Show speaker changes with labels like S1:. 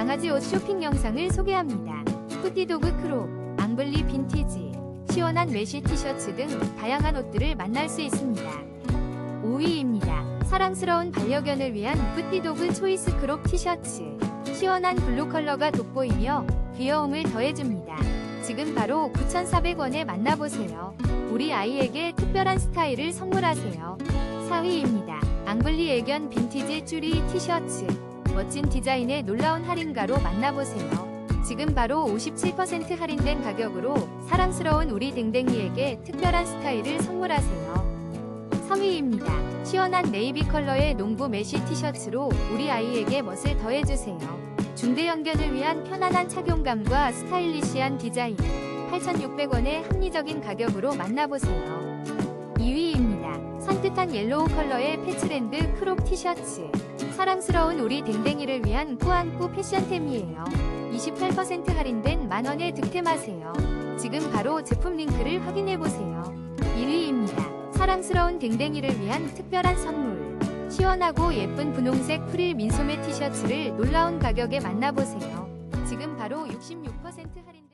S1: 강아지 옷 쇼핑 영상을 소개합니다. 푸티도그 크롭, 앙블리 빈티지, 시원한 메쉬 티셔츠 등 다양한 옷들을 만날 수 있습니다. 5위입니다. 사랑스러운 반려견을 위한 푸티도그 초이스 크롭 티셔츠. 시원한 블루 컬러가 돋보이며 귀여움을 더해줍니다. 지금 바로 9,400원에 만나보세요. 우리 아이에게 특별한 스타일을 선물하세요. 4위입니다. 앙블리 애견 빈티지 쭈리 티셔츠. 멋진 디자인의 놀라운 할인가로 만나보세요. 지금 바로 57% 할인된 가격으로 사랑스러운 우리 댕댕이에게 특별한 스타일을 선물하세요. 3위입니다. 시원한 네이비 컬러의 농구 메쉬 티셔츠로 우리 아이에게 멋을 더해주세요. 중대형견을 위한 편안한 착용감과 스타일리시한 디자인. 8,600원의 합리적인 가격으로 만나보세요. 2위입니다. 산뜻한 옐로우 컬러의 패치랜드 크롭 티셔츠. 사랑스러운 우리 댕댕이를 위한 꾸안꾸 패션템이에요. 28% 할인된 만원에 득템하세요. 지금 바로 제품 링크를 확인해보세요. 1위입니다. 사랑스러운 댕댕이를 위한 특별한 선물. 시원하고 예쁜 분홍색 프릴 민소매 티셔츠를 놀라운 가격에 만나보세요. 지금 바로 66% 할인